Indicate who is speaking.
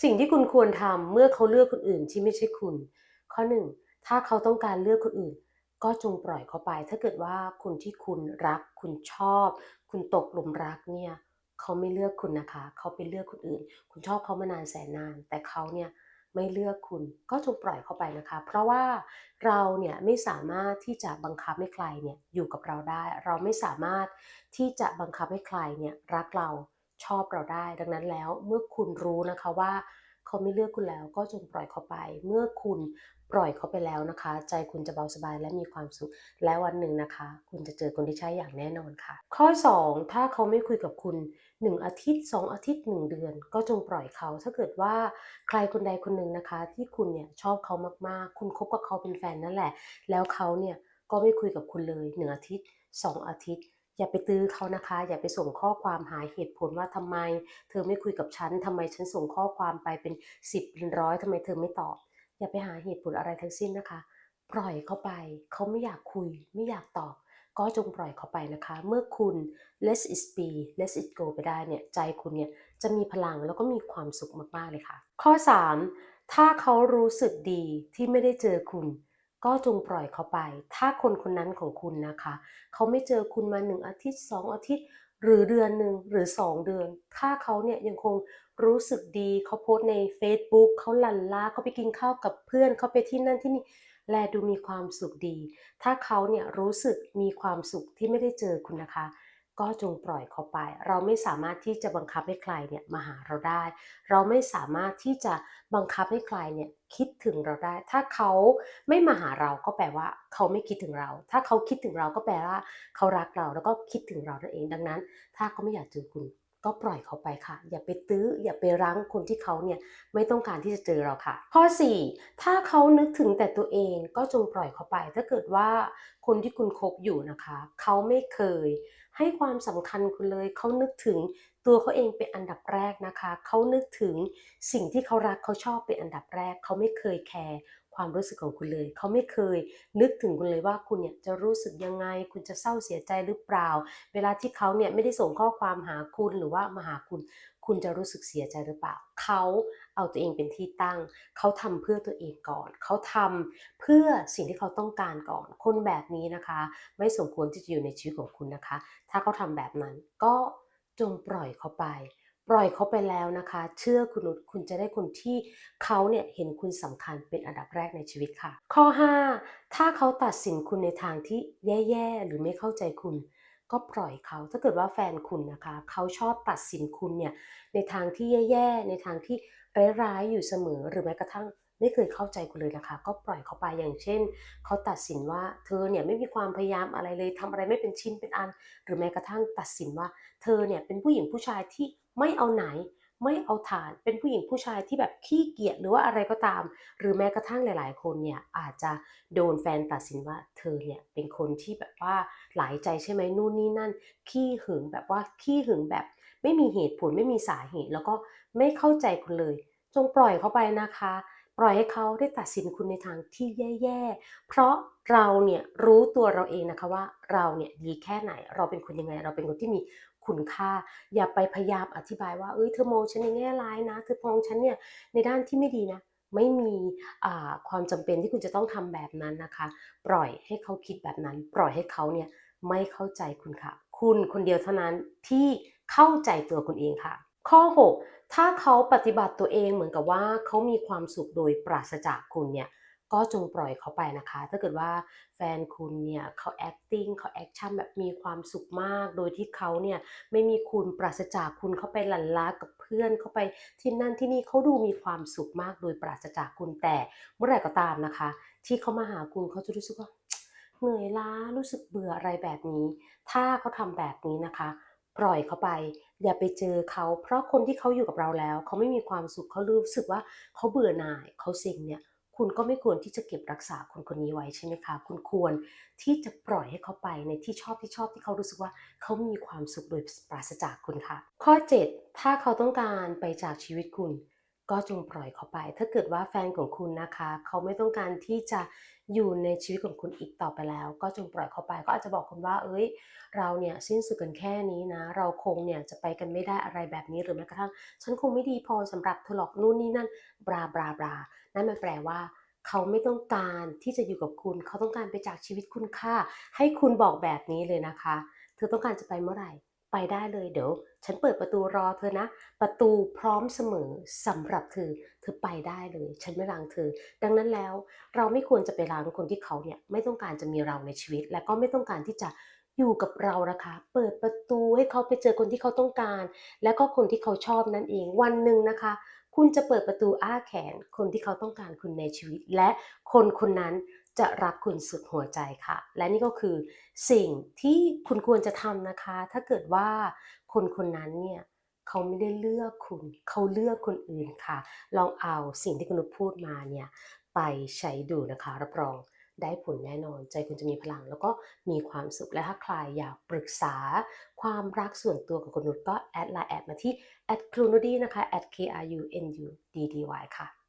Speaker 1: สิ่งที่คุณควรทำเมื่อเขาเลือกคนอื่นที่ไม่ใช่คุณ ข้อ 1 ถ้าเขาต้องการเลือกคนอื่น ก็จงปล่อยเขาไป ถ้าเกิดว่าคนที่คุณรัก คุณชอบ คุณตกหลุมรักเนี่ยเขาไม่เลือกคุณนะคะ เขาไปเลือกคนอื่น คุณชอบเขามานานแสนนาน แต่เขาเนี่ยไม่เลือกคุณก็จงปล่อยเขาไปนะคะ เพราะว่าเราเนี่ยไม่สามารถที่จะบังคับให้ใครเนี่ยอยู่กับเราได้ เราไม่สามารถที่จะบังคับให้ใครเนี่ยรักเรา ชอบเราได้ ดังนั้นแล้วเมื่อคุณรู้นะคะว่าเขาไม่เลือกคุณแล้วก็จงปล่อยเขาไป เมื่อคุณปล่อยเขาไปแล้วนะคะ ใจคุณจะเบาสบายและมีความสุข และวันหนึ่งนะคะ คุณจะเจอคนที่ใช่อย่างแน่นอนค่ะ ข้อ 2 ถ้าเขาไม่คุยกับคุณ 1 อาทิตย์ 2 อาทิตย์ 1 เดือน ก็จงปล่อยเขา ถ้าเกิดว่าใครคนใดคนหนึ่งนะคะ ที่คุณเนี่ยชอบเขามากๆ คุณคบกับเขาเป็นแฟนนั่นแหละ แล้วเขาเนี่ยก็ไม่คุยกับคุณเลย 1 อาทิตย์ 2 อาทิตย์ อย่าไปตื้อเขานะคะ อย่าไปส่งข้อความหาเหตุผลว่าทำไม เธอไม่คุยกับฉันทำไมฉันส่งข้อความไปเป็น10เป็นร้อยทำไมเธอไม่ตอบ อย่าไปหาเหตุผลอะไรทั้งสิ้นนะคะ ปล่อยเขาไป เขาไม่อยากคุย ไม่อยากตอบ ก็จงปล่อยเขาไปนะคะ เมื่อคุณ let it be let it go ไปได้เนี่ยใจคุณเนี่ยจะมีพลังแล้วก็มีความสุขมากๆเลยค่ะ ข้อ 3 ถ้าเขารู้สึกดีที่ไม่ได้เจอคุณ ก็จงปล่อยเขาไป ถ้าคนคนนั้นของคุณนะคะ เขาไม่เจอคุณมาหนึ่งอาทิตย์สองอาทิตย์ หรือเดือนหนึ่งหรือสองเดือน ถ้าเขาเนี่ยยังคงรู้สึกดีเขาโพสในเฟซบุ๊กเขาหลั่นล้าเขาไปกินข้าวกับเพื่อนเขาไปที่นั่นที่นี่แลดูมีความสุขดี ถ้าเขาเนี่ยรู้สึกมีความสุขที่ไม่ได้เจอคุณนะคะ ก็จงปล่อยเขาไป เราไม่สามารถที่จะบังคับให้ใครเนี่ยมาหาเราได้ เราไม่สามารถที่จะบังคับให้ใครเนี่ยคิดถึงเราได้ ถ้าเขาไม่มาหาเราก็แปลว่า เขาไม่คิดถึงเรา ถ้าเขาคิดถึงเราก็แปลว่า เขารักเราแล้วก็คิดถึงเรานั่นเอง ดังนั้น ถ้าเขาไม่อยากเจอคุณ ก็ปล่อยเขาไปค่ะ อย่าไปตื้อ อย่าไปรั้งคนที่เขาเนี่ยไม่ต้องการที่จะเจอเราค่ะ ข้อ 4 ถ้าเขานึกถึงแต่ตัวเองก็จงปล่อยเขาไป ถ้าเกิดว่าคนที่คุณคบอยู่นะคะ เขาไม่เคย ให้ความสำคัญคุณเลย เขานึกถึงตัวเขาเองเป็นอันดับแรกนะคะ เขานึกถึงสิ่งที่เขารักเขาชอบเป็นอันดับแรก เขาไม่เคยแคร์ ความรู้สึกของคุณเลย เขาไม่เคยนึกถึงคุณเลยว่าคุณเนี่ยจะรู้สึกยังไง คุณจะเศร้าเสียใจหรือเปล่า เวลาที่เขาเนี่ยไม่ได้ส่งข้อความหาคุณหรือว่ามาหาคุณ คุณจะรู้สึกเสียใจหรือเปล่า เขาเอาตัวเองเป็นที่ตั้ง เขาทำเพื่อตัวเองก่อน เขาทำเพื่อสิ่งที่เขาต้องการก่อน คนแบบนี้นะคะ ไม่สมควรที่จะอยู่ในชีวิตของคุณนะคะ ถ้าเขาทำแบบนั้นก็จงปล่อยเขาไป ปล่อยเขาไปแล้วนะคะ เชื่อคุณนุชคุณจะได้คนที่เขาเนี่ยเห็นคุณสำคัญเป็นอันดับแรกในชีวิตค่ะ ข้อ 5 ถ้าเขาตัดสินคุณในทางที่แย่ๆหรือไม่เข้าใจคุณ ก็ปล่อยเขาถ้าเกิดว่าแฟนคุณนะคะ เขาชอบตัดสินคุณเนี่ยในทางที่แย่ๆในทางที่ร้ายๆอยู่เสมอหรือแม้กระทั่งไม่เคยเข้าใจคุณเลยนะคะ ก็ปล่อยเขาไปอย่างเช่นเขาตัดสินว่าเธอเนี่ยไม่มีความพยายามอะไรเลยทำอะไรไม่เป็นชิ้นเป็นอัน หรือแม้กระทั่งตัดสินว่า เธอเนี่ยเป็นผู้หญิงผู้ชายที่ ไม่เอาไหนไม่เอาฐานเป็นผู้หญิงผู้ชายที่แบบขี้เกียจหรือว่าอะไรก็ตาม หรือแม้กระทั่งหลาย ๆ คนเนี่ยอาจจะโดนแฟนตัดสินว่าเธอเนี่ยเป็นคนที่แบบว่าหลายใจใช่ไหมนู่นนี่นั่น ขี้หึงแบบว่าขี้หึงแบบ ไม่มีเหตุผลไม่มีสาเหตุ แล้วก็ไม่เข้าใจคุณเลย จงปล่อยเขาไปนะคะ ปล่อยให้เขาได้ตัดสินคุณในทางที่แย่ๆเพราะเราเนี่ยรู้ตัวเราเองนะคะว่าเราเนี่ยดีแค่ไหน เราเป็นคนยังไง เราเป็นคนที่มี คุณค่า อย่าไปพยายามอธิบายว่าเอ้ยเธอมองฉันในแง่ร้ายนะเธอมองฉันเนี่ยในด้านที่ไม่ดีนะ ไม่มีความจำเป็นที่คุณจะต้องทำแบบนั้นนะคะ ปล่อยให้เขาคิดแบบนั้น ปล่อยให้เขาเนี่ยไม่เข้าใจคุณค่ะ คุณคนเดียวเท่านั้นที่เข้าใจตัวคุณเองค่ะ ข้อ 6 ถ้าเขาปฏิบัติตัวเองเหมือนกับว่าเขามีความสุขโดยปราศจากคุณเนี่ย ก็จงปล่อยเขาไปนะคะ ถ้าเกิดว่าแฟนคุณเนี่ยเขา acting เขาแอคชั่นแบบมีความสุขมาก โดยที่เขาเนี่ยไม่มีคุณปราศจากคุณเขาไปหลั่นล้ากับเพื่อนเขาไปที่นั่นที่นี่เขาดูมีความสุขมากโดยปราศจากคุณแต่เมื่อไหร่ก็ตามนะคะ ที่เขามาหาคุณเขาจะรู้สึกว่าเหนื่อยล้ารู้สึกเบื่ออะไรแบบนี้ ถ้าเขาทำแบบนี้นะคะปล่อยเขาไป อย่าไปเจอเขา เพราะคนที่เขาอยู่กับเราแล้ว เขาไม่มีความสุขเขารู้สึกว่าเขาเบื่อหน่ายเขาเซ็งเนี่ย คุณก็ไม่ควรที่จะเก็บรักษาคนคนนี้ไว้ใช่ไหมคะ คุณควรที่จะปล่อยให้เขาไปในที่ชอบที่ชอบที่เขารู้สึกว่าเขามีความสุขโดยปราศจากคุณค่ะ ข้อ 7 ถ้าเขาต้องการไปจากชีวิตคุณ ก็จงปล่อยเขาไป ถ้าเกิดว่าแฟนของคุณนะคะ เขาไม่ต้องการที่จะอยู่ในชีวิตของคุณอีกต่อไปแล้ว ก็จงปล่อยเขาไปก็อาจจะบอกคุณว่า เอ้ย เราเนี่ยสิ้นสุดกันแค่นี้นะ เราคงเนี่ยจะไปกันไม่ได้อะไรแบบนี้หรือแม้กระทั่งฉันคงไม่ดีพอสำหรับเธอหรอกนู่นนี่นั่นบลาบลาบลานั่นมันแปลว่าเขาไม่ต้องการที่จะอยู่กับคุณ เขาต้องการไปจากชีวิตคุณค่ะให้คุณบอกแบบนี้เลยนะคะ เธอต้องการจะไปเมื่อไหร่ ไปได้เลยเดี๋ยว ฉันเปิดประตูรอเธอนะ ประตูพร้อมเสมอสำหรับเธอ เธอไปได้เลย ฉันไม่รังเธอ ดังนั้นแล้วเราไม่ควรจะไปรังคนที่เขาเนี่ยไม่ต้องการจะมีเราในชีวิต และก็ไม่ต้องการที่จะอยู่กับเรานะคะ เปิดประตูให้เขาไปเจอคนที่เขาต้องการ และก็คนที่เขาชอบนั่นเอง วันหนึ่งนะคะ คุณจะเปิดประตูอ้าแขน คนที่เขาต้องการคุณในชีวิต และคนคนนั้น จะรักคุณสุดหัวใจค่ะ และนี่ก็คือสิ่งที่คุณควรจะทำนะคะ ถ้าเกิดว่าคนคนนั้นเนี่ยเขาไม่ได้เลือกคุณ เขาเลือกคนอื่นค่ะ ลองเอาสิ่งที่คุณนุชพูดมาเนี่ยไปใช้ดูนะคะ รับรองได้ผลแน่นอน ใจคุณจะมีพลังแล้วก็มีความสุข และถ้าใครอยากปรึกษาความรักส่วนตัวกับคุณนุชก็แอดไลน์แอดมาที่@ครูนุดีนะคะ @k r u n u d d y ค่ะ